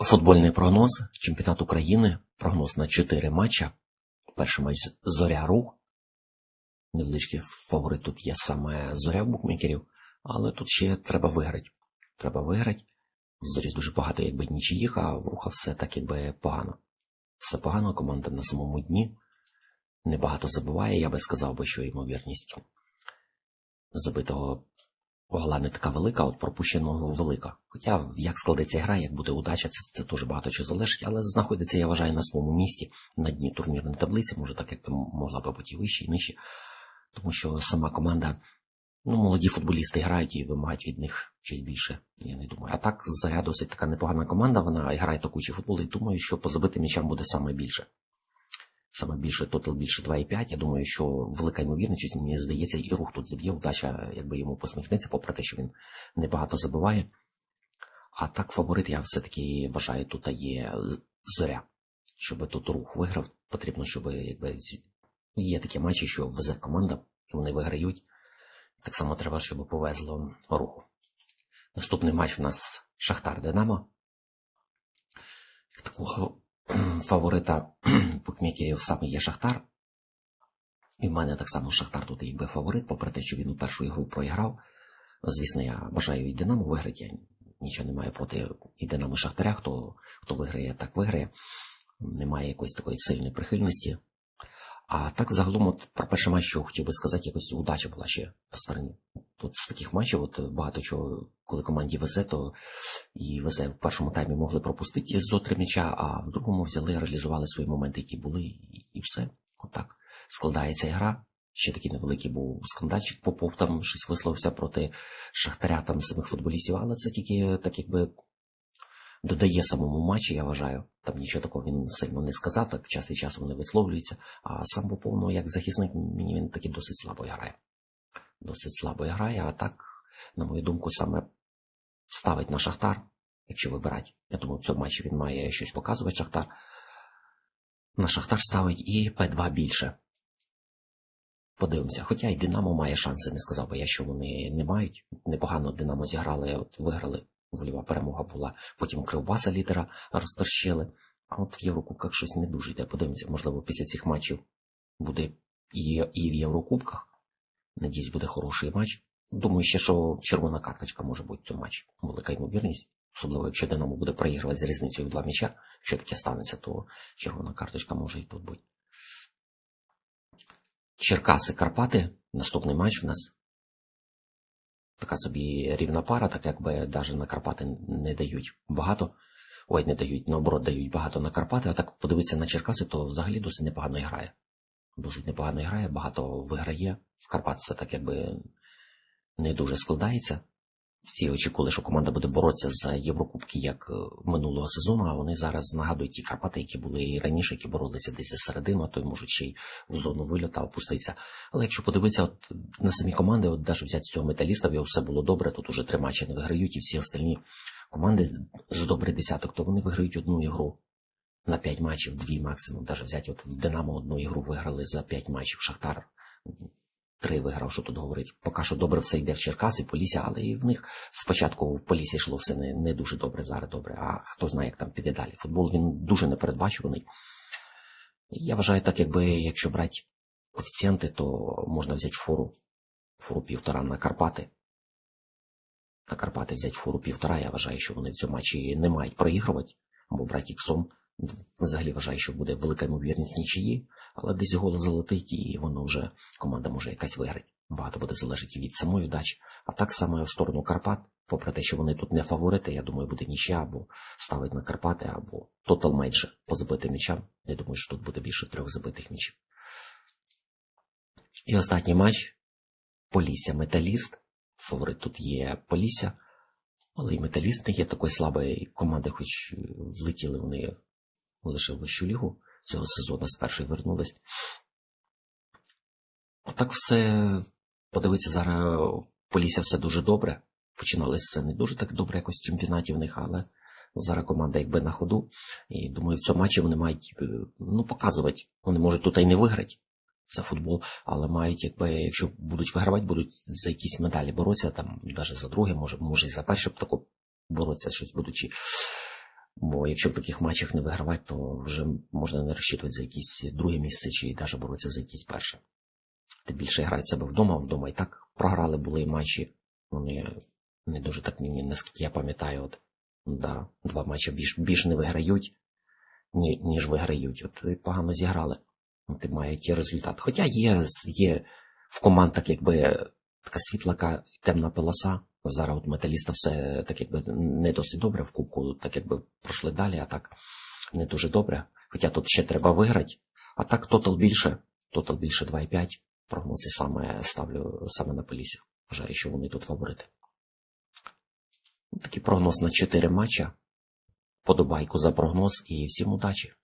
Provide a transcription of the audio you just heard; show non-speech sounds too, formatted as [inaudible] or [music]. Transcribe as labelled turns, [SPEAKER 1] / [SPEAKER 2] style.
[SPEAKER 1] Футбольний прогноз, чемпіонат України, прогноз на 4 матча. Перший матч Зоря Рух. Невеличкий фаворит тут є саме Зоря букмекерів, але тут ще треба виграти. Треба виграти. В Зорі дуже багато якби нічиїх, а в Руха все так якби погано. Все погано, команда на самому дні. Небагато забиває, я би сказав би, що ймовірність забитого гола не така велика, от пропущеного велика. Хоча як складеться гра, як буде удача, це, це дуже багато що залежить, але знаходиться, я вважаю, на своєму місці на дні турнірної таблиці, може так як могла би бути і вище, і нижче. Тому що сама команда, ну, молоді футболісти грають і вимагають від них щось більше, я не думаю. А так, заря досить така непогана команда, вона грає токучий футбол, і думаю, що по забитим м'ячам буде саме більше. Саме більше тотал більше 2,5. Я думаю, що велика ймовірність, мені здається, і рух тут заб'є, удача, якби йому посміхнеться, попри те, що він небагато забиває. А так, фаворит, я все-таки вважаю, тут є зоря. Щоб тут рух виграв, потрібно, щоб якби є такі матчі, що везе команда, і вони виграють. Так само треба, щоб повезло руху. Наступний матч у нас Шахтар Динамо. Такого фаворита [clears throat] букмекерів саме є Шахтар. І в мене так само Шахтар тут якби фаворит, попри те, що він у першу ігру проіграв. Звісно, я бажаю і Динамо виграти. Я нічого не маю проти і Динамо і Шахтаря. Хто, хто виграє, так виграє. Немає якоїсь такої сильної прихильності. А так загалом, от про перший матч, що хотів би сказати, якось удача була ще по стороні. Тут з таких матчів, от багато чого, коли команді везе, то і везе в першому таймі могли пропустити зо три м'яча, а в другому взяли, реалізували свої моменти, які були, і, і все. Отак складається гра. Ще такий невеликий був скандальчик, Попов там щось висловився проти Шахтаря там самих футболістів, але це тільки так якби додає самому матчі, я вважаю. Там нічого такого він сильно не сказав, так час від часу вони висловлюються. А сам Попов, ну, як захисник, мені він таки досить слабо грає. Досить слабо грає, а так, на мою думку, саме ставить на Шахтар, якщо вибирати. Я думаю, в цьому матчі він має щось показувати Шахтар. На Шахтар ставить і П2 більше. Подивимося. Хоча і Динамо має шанси, не сказав би я, що вони не мають. Непогано Динамо зіграли, от виграли. Вольова перемога була. Потім Кривбаса лідера розторщили. А от в Єврокубках щось не дуже йде. Подивимося, можливо, після цих матчів буде і, і в Єврокубках. Надіюсь, буде хороший матч. Думаю, ще що червона карточка може бути цьому матчі. Велика ймовірність. Особливо, якщо Динамо буде проігрувати з різницею в два м'яча, якщо таке станеться, то червона карточка може і тут бути. Черкаси Карпати. Наступний матч в нас. Така собі рівна пара, так якби навіть на Карпати не дають багато. Ой, не дають, наоборот, дають багато на Карпати, а так подивитися на Черкаси, то взагалі досить непогано грає. Досить непогано грає, багато виграє. В Карпат це так якби не дуже складається. Всі очікували, що команда буде боротися за Єврокубки як минулого сезону, а вони зараз нагадують ті Карпати, які були і раніше, які боролися десь за середину, а то й можуть ще й в зону вильота опуститися. Але якщо подивитися от на самі команди, от навіть взяти цього металіста, в його все було добре, тут уже три матчі не виграють, і всі остальні команди з добрий десяток, то вони виграють одну ігру на п'ять матчів, дві максимум. Навіть взяти от в Динамо одну ігру виграли за п'ять матчів, Шахтар три виграв, що тут говорить. Поки що добре все йде в Черкаси, Полісся, але і в них спочатку в Полісі йшло все не, не дуже добре, зараз добре. А хто знає, як там піде далі. Футбол він дуже непередбачуваний. Я вважаю, так, якби якщо брати коефіцієнти, то можна взяти фору, фору півтора на Карпати. На Карпати взяти фору півтора, я вважаю, що вони в цьому матчі не мають проігрувати, або брати іксом. Взагалі вважаю, що буде велика ймовірність нічиї, але десь голос залетить, і воно вже команда може якась виграти. Багато буде залежати від самої удачі. А так само в сторону Карпат, попри те, що вони тут не фаворити, я думаю, буде нічия, або ставить на Карпати, або тотал менше по забитим м'ячам. Я думаю, що тут буде більше трьох забитих м'ячів. І останній матч Полісся Металіст. Фаворит тут є Полісся, але і Металіст не є такої слабої команди, хоч влетіли вони лише в вищу лігу цього сезону з першої вернулись. Отак все подивитися зараз Полісся все дуже добре. Починалося все не дуже так добре, якось в чемпіонаті в них, але зараз команда якби на ходу. І думаю, в цьому матчі вони мають ну, показувати. Вони можуть тут і не виграти. Це футбол, але мають, якби, якщо будуть вигравати, будуть за якісь медалі боротися, там, навіть за друге, може, може і за перше б тако боротися, щось будучи Бо якщо в таких матчах не вигравати, то вже можна не розчитувати за якісь друге місце чи навіть боротися за якісь перше. Тим більше грають себе вдома, вдома і так програли були матчі. Вони не дуже так мені, наскільки я пам'ятаю, от да, два матчі більш, більш не виграють, ні, ніж виграють. От і погано зіграли. От і мають результат. Хоча є, є в командах якби така світла темна полоса. Зараз от металіста все так якби не досить добре в кубку, так якби пройшли далі, а так не дуже добре. Хоча тут ще треба виграти. А так тотал більше, тотал більше 2,5. Прогнози саме ставлю саме на Полісся. Вважаю, що вони тут фаворити. Такий прогноз на 4 матча. Подобайку за прогноз і всім удачі!